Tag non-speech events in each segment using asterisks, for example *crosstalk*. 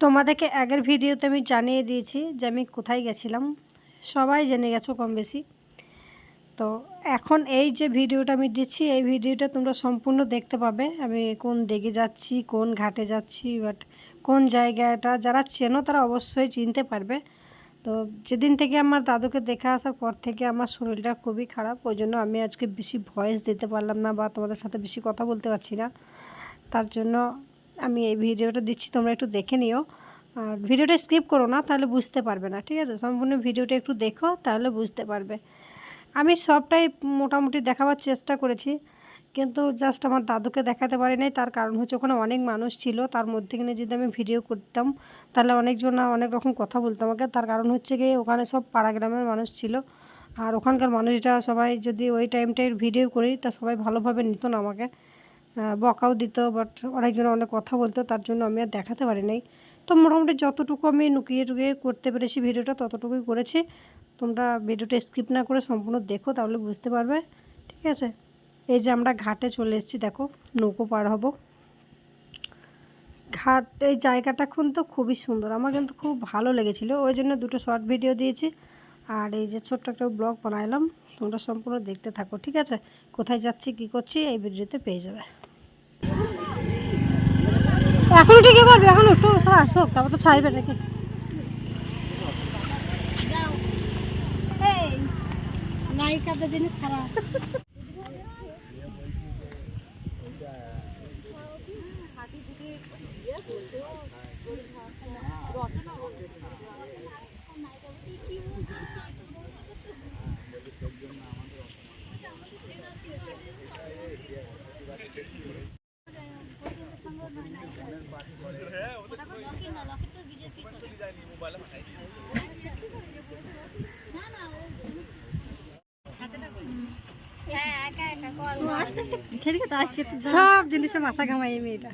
তোমাদেরকে আগের ভিডিওতে আমি জানিয়ে দিয়েছি যে আমি কোথায় গেছিলাম। সবাই জেনে গেছো কম বেশি। তো এখন এই যে ভিডিওটা আমি দিচ্ছি, এই ভিডিওটা তোমরা সম্পূর্ণ দেখতে পাবে। আমি কোন দিকে যাচ্ছি, কোন ঘাটে যাচ্ছি, বাট কোন জায়গাটা, যারা চেনো তারা অবশ্যই চিনতে পারবে। তো যেদিন থেকে আমার দাদুকে দেখে আসার পর থেকে আমার শরীরটা খুবই খারাপ, ওই জন্য আমি আজকে বেশি ভয়েস দিতে পারলাম না বা তোমাদের সাথে বেশি কথা বলতে পারছি না। তার জন্য আমি এই ভিডিওটা দিচ্ছি, তোমরা একটু দেখে নিও। আর ভিডিওটা স্কিপ করো না, তাহলে বুঝতে পারবে না, ঠিক আছে? সম্পূর্ণ ভিডিওটা একটু দেখো, তাহলে বুঝতে পারবে। আমি সবটাই মোটামুটি দেখাবার চেষ্টা করেছি, কিন্তু জাস্ট আমার দাদুকে দেখাতে পারি নাই তার কারণ হচ্ছে ওখানে অনেক মানুষ ছিল, তার মধ্যে কিনে যদি আমি ভিডিও করতাম, তাহলে অনেকজন অনেক রকম কথা বলতো আমাকে। তার কারণ হচ্ছে গিয়ে ওখানে সব পাড়া গ্রামের মানুষ ছিল, আর ওখানকার মানুষরা সবাই যদি ওই টাইমটায় ভিডিও করি, তা সবাই ভালোভাবে নিত না আমাকে। বকাও দিত বাট অনেকজন অনেক কথা বলতো, তার জন্য আমি আর দেখাতে পারি নাই। তো মোটামুটি যতটুকু আমি লুকিয়ে টুকিয়ে করতে পেরেছি ভিডিওটা, ততটুকুই করেছি। তোমরা ভিডিওটা স্কিপ না করে সম্পূর্ণ দেখো, তাহলে বুঝতে পারবে। ঠিক আছে? এই যে আমরা ঘাটে চলে এসেছি, দেখো, নৌকো পার হব। ঘাট, এই জায়গাটা কিন্তু খুবই সুন্দর। আমার কিন্তু খুব ভালো লেগেছিলো, ওই জন্য দুটো শর্ট ভিডিও দিয়েছি। আর এই যে ছোট্ট একটা ব্লগ বানাইলাম, তোমরা সম্পূর্ণ দেখতে থাকো, ঠিক আছে? কোথায় যাচ্ছি, কি করছি, এই ভিডিওতে পেয়ে যাবে। এখন কি কি করবে? এখন একটু আসুক তারপর তো ছাড়বে নাকি? নায়িকাদের জন্য ছাড়া। সব জিনিসে মাথা ঘামাই মেয়েটা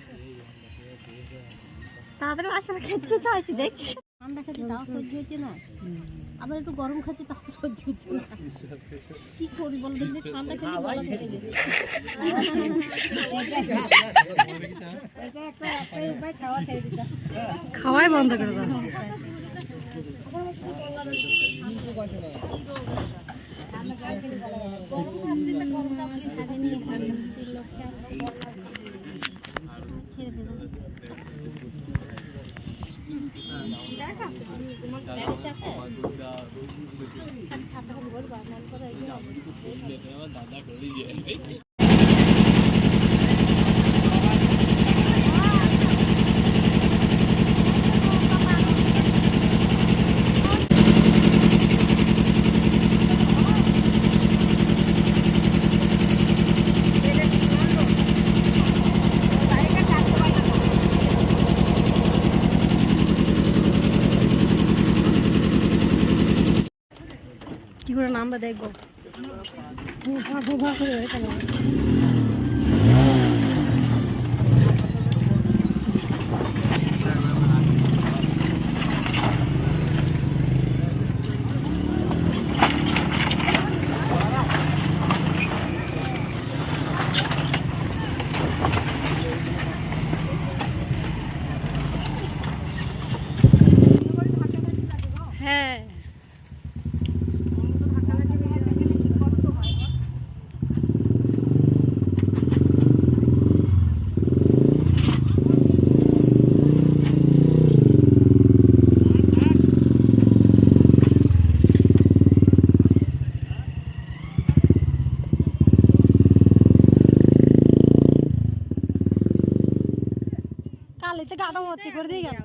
তাড়াতাড়ি আসে না খেতে খেতে আসি দেখছি। ঠান্ডা খেতে তাও সহ্য হচ্ছে না। আবার একটু গরম খাচ্ছে তাও সহ্য হচ্ছে না। কি করি বল দেখলে ঠান্ডা খেলে গলা ফেটে গেছে একটা একটা উপায় খাওয়া খাওয়াই বন্ধ করে দাও। গরম খাচ্ছে তো গরম কি করে নামবে দেখব ভা ভা ভা কালিতে গাটা মতি করে দিয়ে গেল।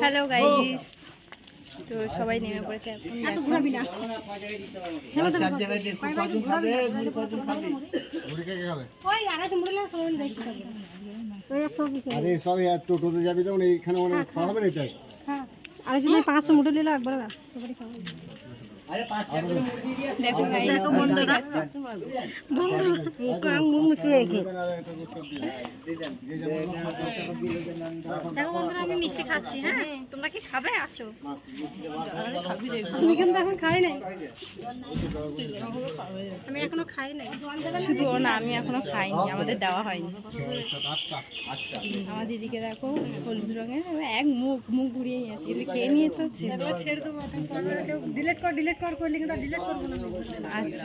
হ্যালো গাইস তো সবাই নেমে পড়েছে এখন ঘুরাবি না। ওই আড়াইশো মুড়ি লাগে সবাই দেখছি আরে সব আর টোটোতে যাবি তখন এইখানে অনেক খাওয়া হবে না তাই হ্যাঁ। আড়াইশো পাঁচশো মুঠো নিলে একবার গাইস দেখো বন্ধুরা আমি মিষ্টি খাচ্ছি হ্যাঁ তোমরা কি খাই নাই আমি এখনও শুধু ও না আমি এখনও খাইনি আমাদের দেওয়া হয়নি আমার দিদিকে দেখো হলুদ রঙের এক মুখ মুখ ঘুরিয়ে নিয়েছে খেয়ে নিয়ে তো ছেড়ে দেবো ডিলিট কর ডিলিট কর করলে কিন্তু ডিলিট করব না আচ্ছা।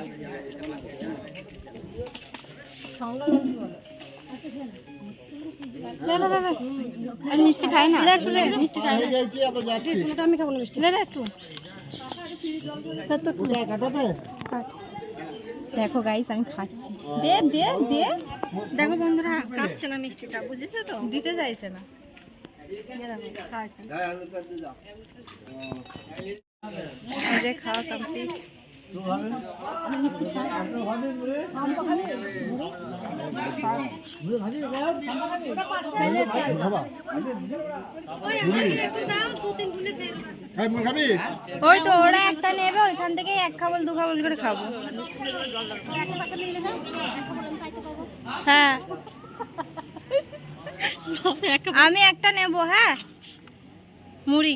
আমি মিষ্টি খাই না। মিষ্টি খাই না। আমি খাব না মিষ্টি। লে একটু। দেখো গাইস আমি খাচ্ছি। দে দে দে। দেখো বন্ধুরা খাচ্ছে না মিষ্টিটা বুঝেছ তো? দিতে চাইছে না। খাচ্ছে এই ওই তো, ওরা একটা নেবে, ওইখান থেকে এক খাবল, দু খাবল করে খাব। হ্যাঁ। আমি একটা নেব হ্যাঁ? মুড়ি।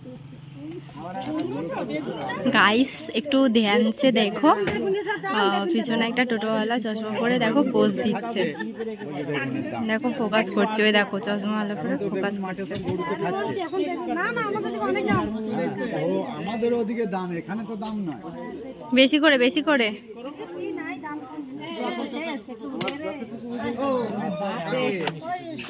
গাইস একটু ধ্যানসে দেখো। পিছনে একটা টোটোওয়ালা চশমা পরে দেখো পোজ দিচ্ছে। দেখো ফোকাস করছে। ওই দেখো চশমাওয়ালা পরে ফোকাস করছে। আমাদের ওদিকে দাম এখানে তো দাম নয়। বেশি করে বেশি করে?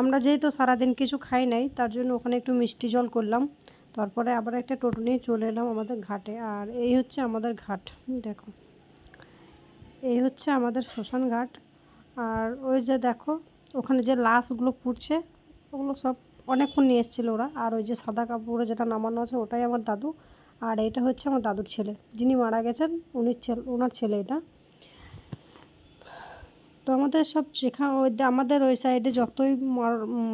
আমরা যেহেতু সারাদিন কিছু খাই নাই তার জন্য ওখানে একটু মিষ্টি জল করলাম। তারপরে আবার একটা টোটো নিয়ে চলে এলাম আমাদের ঘাটে। আর এই হচ্ছে আমাদের ঘাট দেখো। এই হচ্ছে আমাদের শ্মশান ঘাট। আর ওই যে দেখো ওখানে যে লাশগুলো পুড়ছে ওগুলো সব অনেকক্ষণ নিয়ে এসেছিল ওরা। আর ওই যে সাদা কাপড়ে যেটা নামানো আছে ওটাই আমার দাদু। আর এটা হচ্ছে আমার দাদুর ছেলে। যিনি মারা গেছেন, উনি ছেলে ওনার ছেলে এটা। তো আমাদের সব ওই আমাদের ওই সাইডে যতই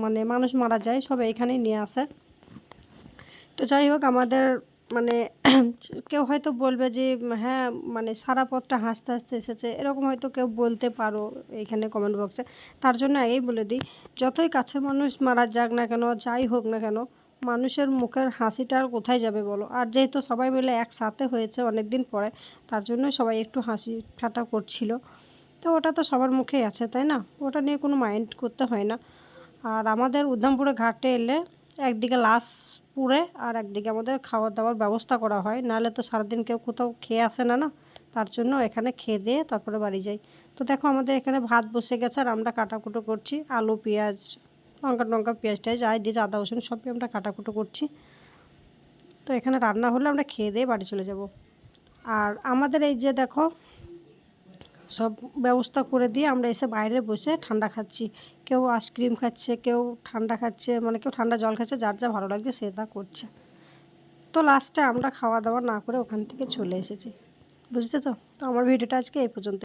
মানে মানুষ মারা যায়, সব এখানেই নিয়ে আসে। তো যাই হোক, আমাদের মানে *clears throat* কেউ হয়তো বলবে যে হ্যাঁ মানে সারা পথটা হাসতে হাসতে এসেছে। এরকম হয়তো কেউ বলতে পারো এখানে কমেন্ট বক্সে তার জন্য আগেই বলে দিই, যতই কাছের মানুষ মারা যাক না কেন, যাই হোক না কেন মানুষের মুখের হাসিটা আর কোথায় যাবে বলো? আর যেহেতু সবাই মিলে একসাথে হয়েছে অনেক দিন পরে, তার জন্য সবাই একটু হাসি ঠাটা করছিল। তো ওটা তো সবার মুখেই আছে, তাই না? ওটা নিয়ে কোনো মাইন্ড করতে হয় না। আর আমাদের উদ্ধামপুরে ঘাটে এলে একদিকে লাশ পুড়ে আর একদিকে আমাদের খাওয়া দাওয়ার ব্যবস্থা করা হয়। নাহলে তো সারাদিন কেউ কোথাও খেয়ে আসে না না? তার জন্য এখানে খেয়ে দিয়ে তারপরে বাড়ি যাই। তো দেখো আমাদের এখানে ভাত বসে গেছে আর আমরা কাটাকুটো করছি। আলু, পেঁয়াজ লঙ্কা টঙ্কা, পেঁয়াজ টেয়াজ যাই দিয়ে আদা রসুন সবই আমরা কাটাকুটো করছি। তো এখানে রান্না হলে আমরা খেয়ে দিয়ে বাড়ি চলে যাব। আর আমাদের এই যে দেখো, সব ব্যবস্থা করে দিয়ে আমরা এসে বাইরে বসে ঠান্ডা খাচ্ছি। কেউ আইসক্রিম খাচ্ছে, কেউ ঠান্ডা খাচ্ছে মানে কেউ ঠান্ডা জল খাচ্ছে, যার যা ভালো লাগছে সে তা করছে। তো লাস্টে আমরা খাওয়া দাওয়া না করে ওখান থেকে চলে এসেছি। বুঝতে তো? তো আমার ভিডিওটা আজকে এই পর্যন্ত